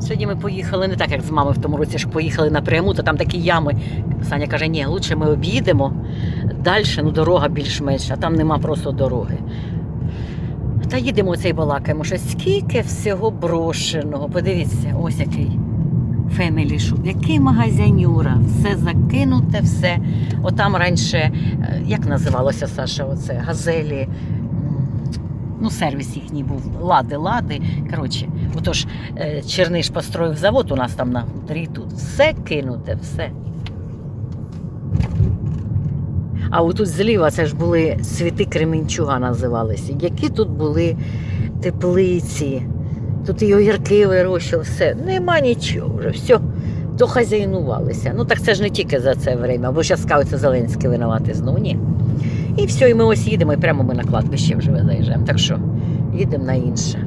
Сьогодні ми поїхали не так, як з мамою в тому році, що поїхали напряму, то там такі ями. Саня каже, ні, лучше ми об'їдемо далі, ну дорога більш-менш, а там нема просто дороги. Та їдемо оцей балакаємо, що скільки всього брошеного. Подивіться, ось який Family Shop, який магазинюра, все закинуте, все. Отам раніше, е, як називалося Саша, оце газелі. Ну, сервіс їхній був, лади, лади. Коротше, отож, е, Черниш построїв завод у нас там на хуторі тут. Все кинуте, все. А отут зліва це ж були світи Кременчуга називалися. Які тут були теплиці, тут і огірки вирощували, все. Нема нічого вже, все. То хазяйнувалися. Ну так це ж не тільки за це время, бо зараз скажуть, це Зеленський винувати знову. Ні. І все, і ми ось їдемо, і прямо ми на кладбище вже заїжджаємо. Так що їдемо на інше.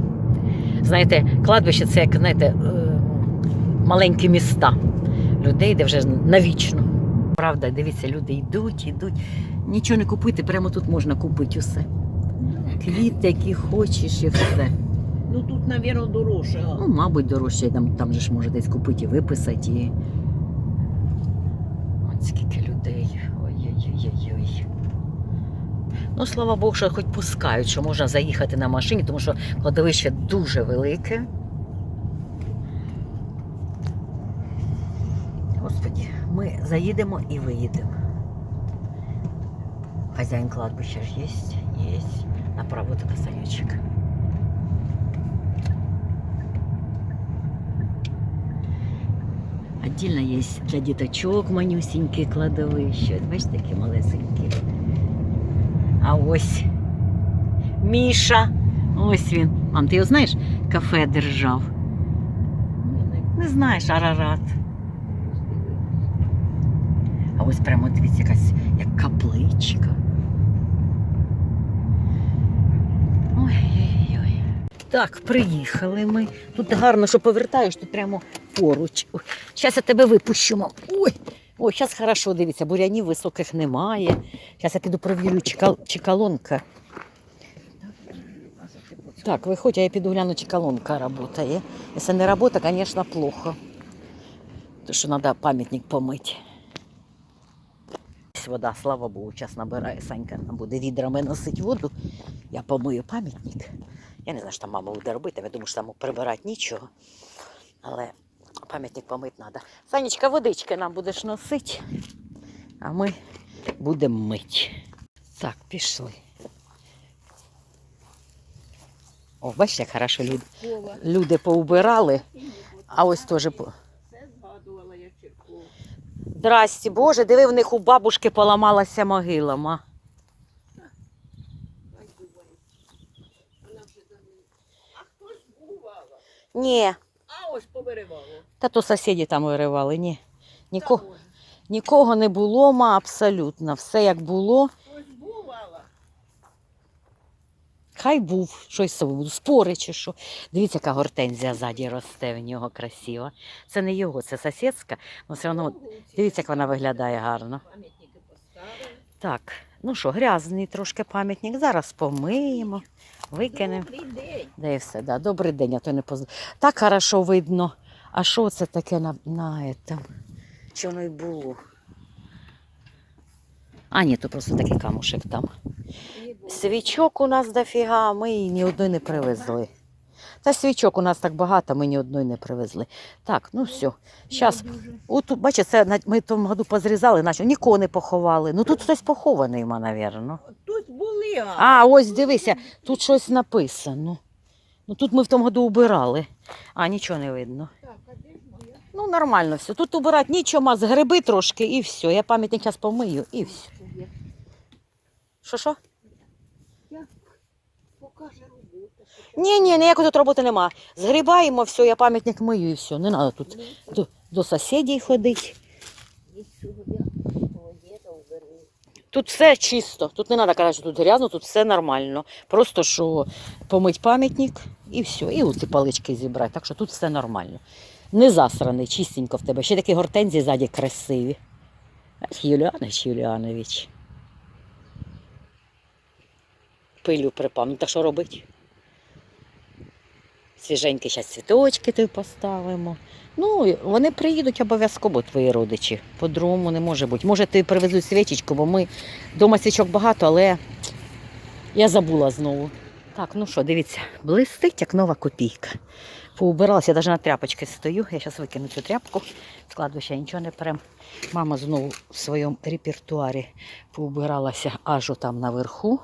Знаєте, кладбище це як знаєте, е, маленькі міста людей, де вже навічно. Правда, дивіться, люди йдуть, йдуть. Нічого не купити, прямо тут можна купити усе. Квіти, які хочеш, і все. Ну тут, мабуть, дорожче. Ну, мабуть, дорожче там, там же ж може десь купити і виписати. І... От скільки людей. Ну, слава Богу, що хоч пускають, що можна заїхати на машині, тому що кладовище дуже велике. Господі, ми заїдемо і виїдемо. Хазяїн кладбища ж є, є. Направо тебе санючок. Отдельно є для діточок манюсінькі кладовища. Бачите, такі малесенькі. А ось Міша. Ось він. Мам, ти його знаєш? Кафе держав. Не знаєш, Арарат. А ось прямо дивіться, якась як капличка. Ой-ой-ой. Так, приїхали ми. Тут гарно, що повертаєш, тут прямо поруч. Зараз я тебе випущу. мам. Ой, ой, зараз хорошо дивіться, бурянів високих немає. Зараз я піду провірю, чи, кал... Так, виходь, а я піду гляну, чи колонка працює. Якщо не працює, звісно, плохо. То що треба пам'ятник помити. Вода, слава Богу, час набирає. Санька нам буде відрами носити воду. Я помию пам'ятник. Я не знаю, що там мама буде робити, я думаю, що там прибирати нічого. Але пам'ятник помити треба. Санечка, водички нам будеш носити, а ми будемо мити. Так, пішли. О, бачите, як хорошо люди, люди поубирали, а ось теж. Здрасті, Боже, диви, в них у бабушки поламалася могила, ма. Ні, ось повиривало. та то сусіди там виривали, ні. Ніко, Та, нікого не було, ма, абсолютно. Все як було. Хтось бувала. Хай був щось спори чи що. Дивіться, яка гортензія ззаді росте в нього красива. Це не його, це сусідська, але все одно дивіться, як вона виглядає гарно. Так, ну що, грязний трошки пам'ятник. Зараз помиємо, викинемо. Добрий день. Де і все, да. Добрий день, а то не позна. Так хорошо видно. А що це таке на, на этом? Чи воно й було? А, ні, то просто такий камушек там. Свічок у нас дофіга, ми її ні одної не привезли. Та свічок у нас так багато, ми ні одної не привезли. Так, ну все. Зараз, отут, бачите, це ми в тому году позрізали, наче нікого не поховали. Ну тут хтось похований, ма, навірно. Тут були, а. А, ось дивися, тут щось написано. Ну тут ми в тому году убирали. А, нічого не видно. Так, а де ж моя? Ну, нормально все. Тут убирати нічого, з гриби трошки і все. Я пам'ятник зараз помию і все. Що що? покаже робота. Ні, ні, ніякої тут роботи нема. Згрібаємо, все, я пам'ятник мию і все. Не треба тут до, до сусідів ходити. Тут все чисто. Тут не треба казати, що тут грязно, тут все нормально. Просто що помить пам'ятник і все. І оці палички зібрати. Так що тут все нормально. Не засраний, чистенько в тебе. Ще такі гортензії ззаді красиві. Юліанович Юліанович. Пилю припав. Ну так що робити? Свіженькі зараз цвіточки тобі поставимо. Ну, вони приїдуть обов'язково, твої родичі. По-другому не може бути. Може, ти привезуть свічечку, бо ми вдома свічок багато, але я забула знову. Так, ну що, дивіться, блистить, як нова копійка. Поубиралася, я навіть на тряпочки стою. Я зараз викину цю тряпку, складу ще нічого не перем. Мама знову в своєму репертуарі поубиралася аж там наверху.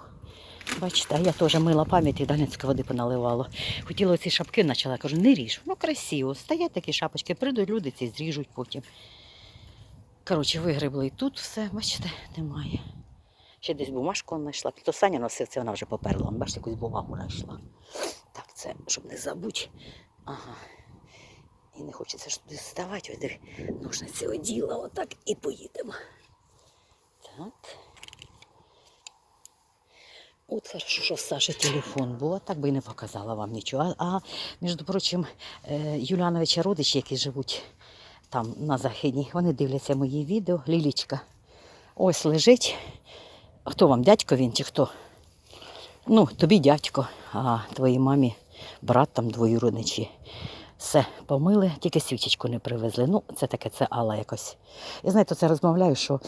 Бачите, я теж мила пам'ять і Данецька води поналивала. Хотіла ці шапки почала, кажу, не ріж, ну красиво. Стоять такі шапочки, прийдуть люди ці зріжуть потім. Коротше, вигребли і тут все, бачите, немає. Ще десь бумажку знайшла. То Саня носив, це вона вже поперла. Бачите, якусь бумагу знайшла. Так, це, щоб не забути. Ага. І не хочеться ж туди вставати. Ось ножниці оділа, отак і поїдемо. Так. Хорошо, що в Саші телефон був, а так би і не показала вам нічого. А, а між прочим, е, Юляновича родичі, які живуть там на Західній, вони дивляться мої відео. Лілічка ось лежить. Хто вам, дядько він чи хто? Ну, тобі дядько, а твоїй мамі брат там двоюродничі. Все помили, тільки свічечку не привезли. Ну, це таке, це Алла якось. Я знаєте, це розмовляю, що,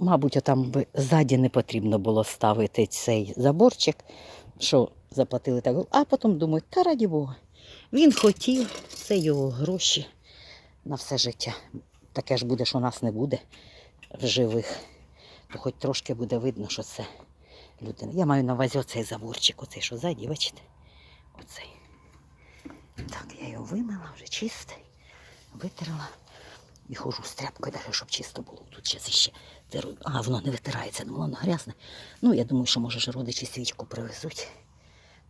мабуть, там би ззаді не потрібно було ставити цей заборчик, що заплатили так. А потім думаю, та раді Бога. Він хотів, це його гроші на все життя. Таке ж буде, що нас не буде в живих. То хоч трошки буде видно, що це людина. Я маю на увазі оцей заборчик, оцей, що ззаді, бачите? Оцей. Так, я його вимила, вже чистий, витерла. І хожу з тряпкою, далі, щоб чисто було. Тут ще теру. А, воно не витирається, ну воно грязне. Ну, я думаю, що може ж родичі свічку привезуть.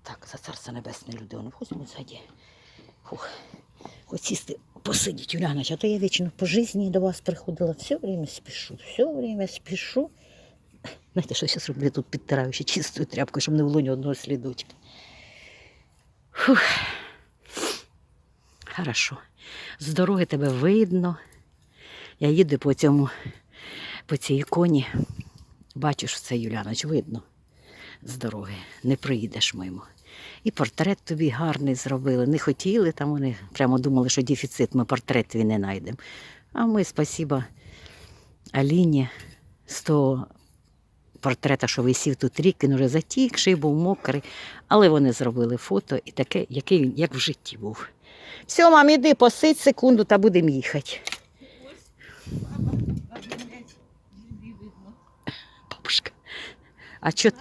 Так, за царство небесне люди вони возьмуть ззаді. Фух. Хоч сісти, посидіть, Уляна, а то я вічно по житті до вас приходила. Все время спішу, все время спішу. Знаєте, що я зараз роблю? Тут підтираю ще чистою тряпкою, щоб не було ні одного слідочка. Фух. Хорошо. З дороги тебе видно. Я їду по цьому, по цій іконі. Бачу, що це Юляноч, видно з дороги. Не приїдеш мимо. І портрет тобі гарний зробили. Не хотіли, там вони прямо думали, що дефіцит, ми портрет твій не знайдемо. А ми, спасіба Аліні, з того портрета, що висів тут рік, він вже затікший, був мокрий. Але вони зробили фото і таке, який як в житті був. Все, мам, іди, посидь секунду та будемо їхати. Бабушка. А построєний.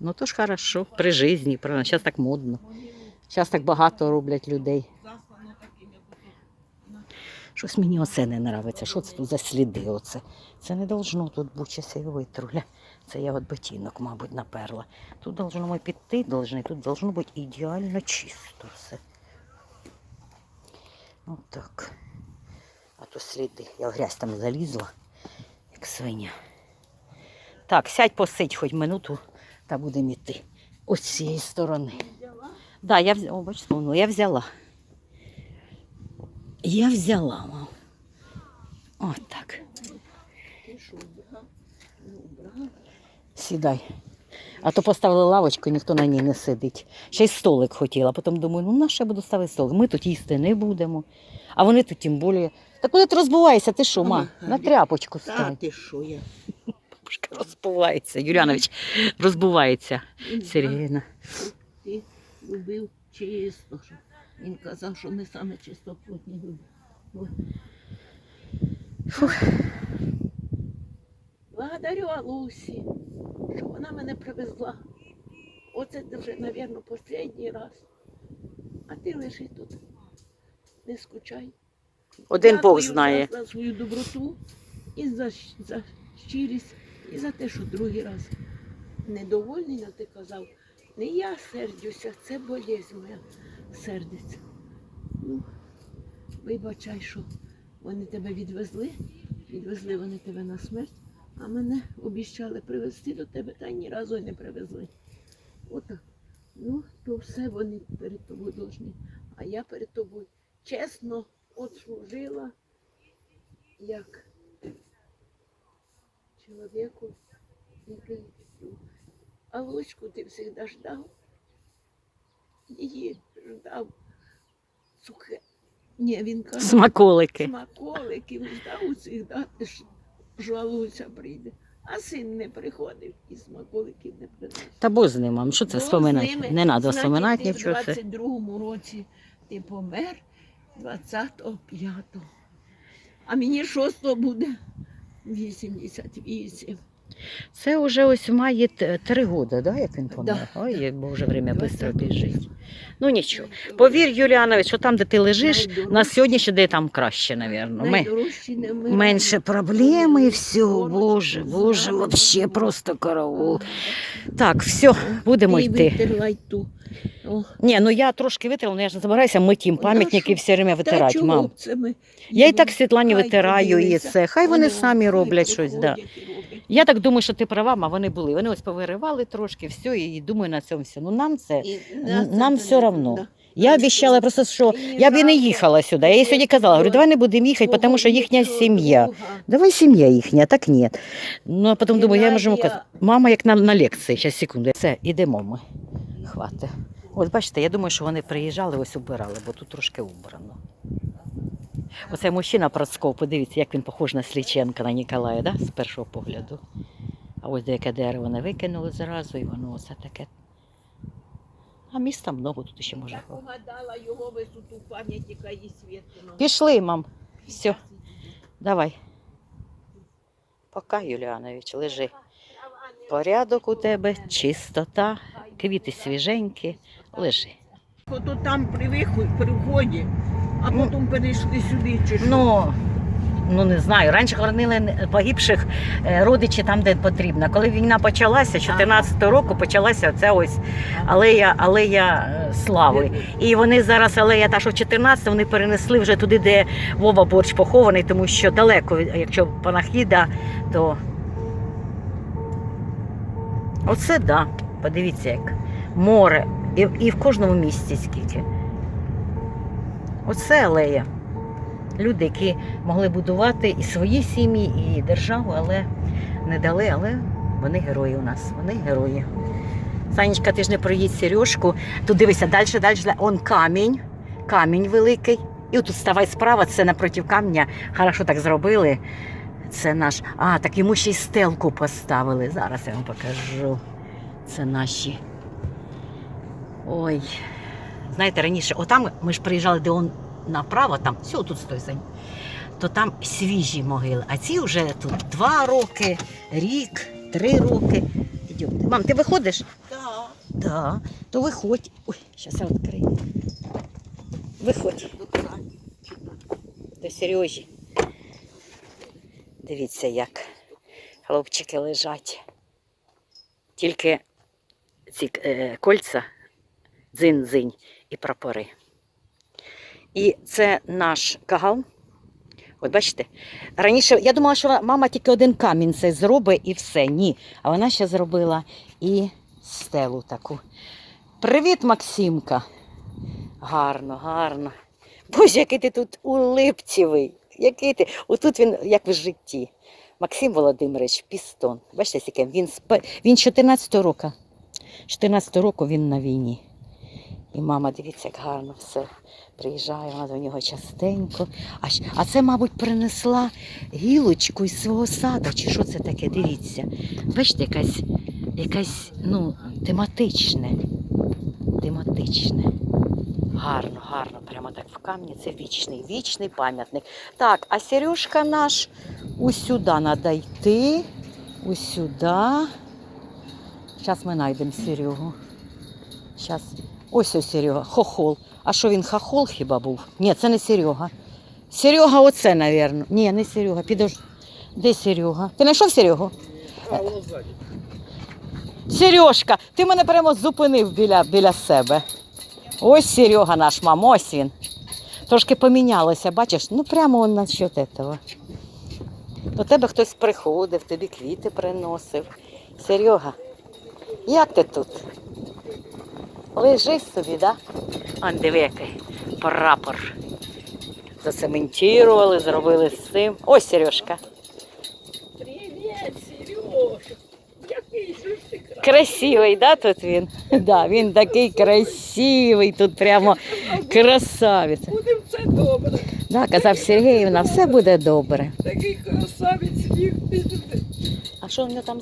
Ну то ж хорошо, при житті, правильно. Зараз так модно. Зараз так багато роблять людей. Щось мені оце не подобається. Що це тут за сліди? Оце? Це не должно тут бути щас витруля. Це я от ботинок, мабуть, наперла. Тут должно ми піти, должны, тут должно бути ідеально чисто все. От так. А то сліди. Я в грязь там залізла, як свиня. Так, сядь посидь хоч минуту та будемо йти. Ось з цієї сторони. Взяла? Да, я взяла. О, бачите, ну, я взяла. Я взяла, мам. От так. Ну. Сідай. А то поставили лавочку, ніхто на ній не сидить. Ще й столик хотіла. Потім думаю, ну на я буду ставити столик? Ми тут їсти не будемо. А вони тут тим більше. Так куди ти розбуваєшся? Ти що, ма? На тряпочку Та стань. ти що я? Бабушка розбувається. Юлянович розбувається. Сергійна. Ти любив чисто. Що. Він казав, що ми саме чистоплотні люди. Ой. Благодарю Алусі, що вона мене привезла. Оце це вже, мабуть, останній раз. А ти лежи тут. Не скучай. Один Бог знає. За, свою доброту і за, за щирість, і за те, що другий раз недовольний, але ти казав, не я сердюся, це болезнь моя сердиться. Ну, вибачай, що вони тебе відвезли, відвезли вони тебе на смерть, а мене обіщали привезти до тебе, та ні разу й не привезли. Отак. Ну, то все вони перед тобою должні. А я перед тобою чесно отслужила як чоловіку, який. А Луцьку ти завжди ждав. її ждав сухе. Ні, він каже, Смаколики. смаколиків ждав усіх дати, що жалуюся прийде. А син не приходив і смаколиків не приносив. Та бо з ним, мам, що це вспоминати? Не треба значить, вспоминати нічого. В Це. 22-му році ти помер 25-го. А мені 6-го буде 88. Це вже ось має три роки, да, як він помер? Да. Ой, як Боже, время швидко біжить. Ну нічого. Повір, Юліанович, що там, де ти лежиш, на сьогоднішній день там краще, мабуть. Менше проблем і все. Боже, Боже, вообще просто караул. Так, все, будемо йти. Ні, ну я трошки витерла, але я ж не забираюся мить їм Ну, пам'ятники все время витирати, мам. ми Я і так Світлані витираю і це. Хай вони самі роблять щось. Да. Я так думаю, що ти права, а вони були. Вони ось повиривали трошки, все, і думаю на цьому все. Ну нам це. Нам все равно. Я Ну, обіцяла просто, що я б і не їхала сюди. Я їй сьогодні казала, говорю, давай не будемо їхати, тому що їхня сім'я. Давай сім'я їхня, так ні. Ну, а потім думаю, я можу казати. Мама як на, на лекції, зараз секунду. Все, ідемо ми. Хвати. От бачите, я думаю, що вони приїжджали, ось убирали, бо тут трошки убрано. Оцей мужчина Процков, подивіться, як він похож на Сліченка, на Ніколая, да? з першого погляду. А ось деяке дерево не викинули зразу, і воно оце таке. А міста много тут ще може. Я погадала його висоту пам'яті, їй світло. Пішли, мам. Все, давай. Пока, Юліанович, лежи. Порядок у тебе, чистота, квіти свіженькі, лежи. Ото там при виході, при вході, а Ну. потім перейшли сюди чи що. Ну, ну не знаю. Раніше хоронили погибших е, родичів там, де потрібно. Коли війна почалася, 14 року почалася ця ось алея, алея е, слави. І вони зараз алея та, що в 14 вони перенесли вже туди, де Вова Борщ похований, тому що далеко, якщо панахіда, то оце да. Подивіться, як море. І, і в кожному місці скільки. Оце алея. Люди, які могли будувати і свої сім'ї, і державу, але не дали, але вони герої у нас. Вони герої. Санечка, ти ж не проїдь Сережку. Тут дивися, далі, далі. Он камінь, камінь великий. І отут ставай справа, це напроти камня. Хорошо так зробили. Це наш. А, так йому ще й стелку поставили. Зараз я вам покажу. Це наші. Ой. Знаєте, раніше, отам ми ж приїжджали, де он направо, там, все тут стой Сань, то там свіжі могили. А ці вже тут два роки, рік, три роки. Ідемте. Мам, ти виходиш? Так. Да, то виходь. Ой, зараз я відкрию. Виходь до Сережі. Дивіться, як хлопчики лежать. Тільки ці е, кольця, дзинь-дзинь і прапори. І це наш кагал. От бачите? Раніше я думала, що мама тільки один камінь це зробить і все. Ні. А вона ще зробила і стелу таку. Привіт, Максимка. Гарно, гарно. Боже, який ти тут улипцівий. Який ти? Отут він, як в житті. Максим Володимирович, пістон. Бачите? Він, спе- він 14 року. 14 року він на війні. І мама, дивіться, як гарно все. Приїжджає вона до нього частенько. А, а це, мабуть, принесла гілочку із свого сада. Чи що це таке? Дивіться. Бачите, якась, якась ну, тематичне. Тематичне. Гарно, гарно, прямо так в камні. Це вічний, вічний пам'ятник. Так, а Сережка наш ось сюди треба йти. Ось сюди. Зараз ми знайдемо Серегу. Зараз. Ось ось Серега, хохол. А що він хохол хіба був? Ні, це не Серега. Серега оце, мабуть. Ні, не Серега. Підож. Де Серега? Ти знайшов Серегу? Сережка, ти мене прямо зупинив біля, біля себе. Ось Серега наш мам, ось він. Трошки помінялося, бачиш, ну прямо он насчет этого. До тебе хтось приходив, тобі квіти приносив. Серега, як ти тут? Лежиш собі, да? Он диви, який прапор. Зацементували, зробили з цим. Ось Сережка. Привіт, Сереж! Який же ти Красивий, да, тут він? Да, він такий красивий, тут прямо красавець. Буде все добре. Да, казав Сергіївна, все буде добре. Такий красавець. А що в нього там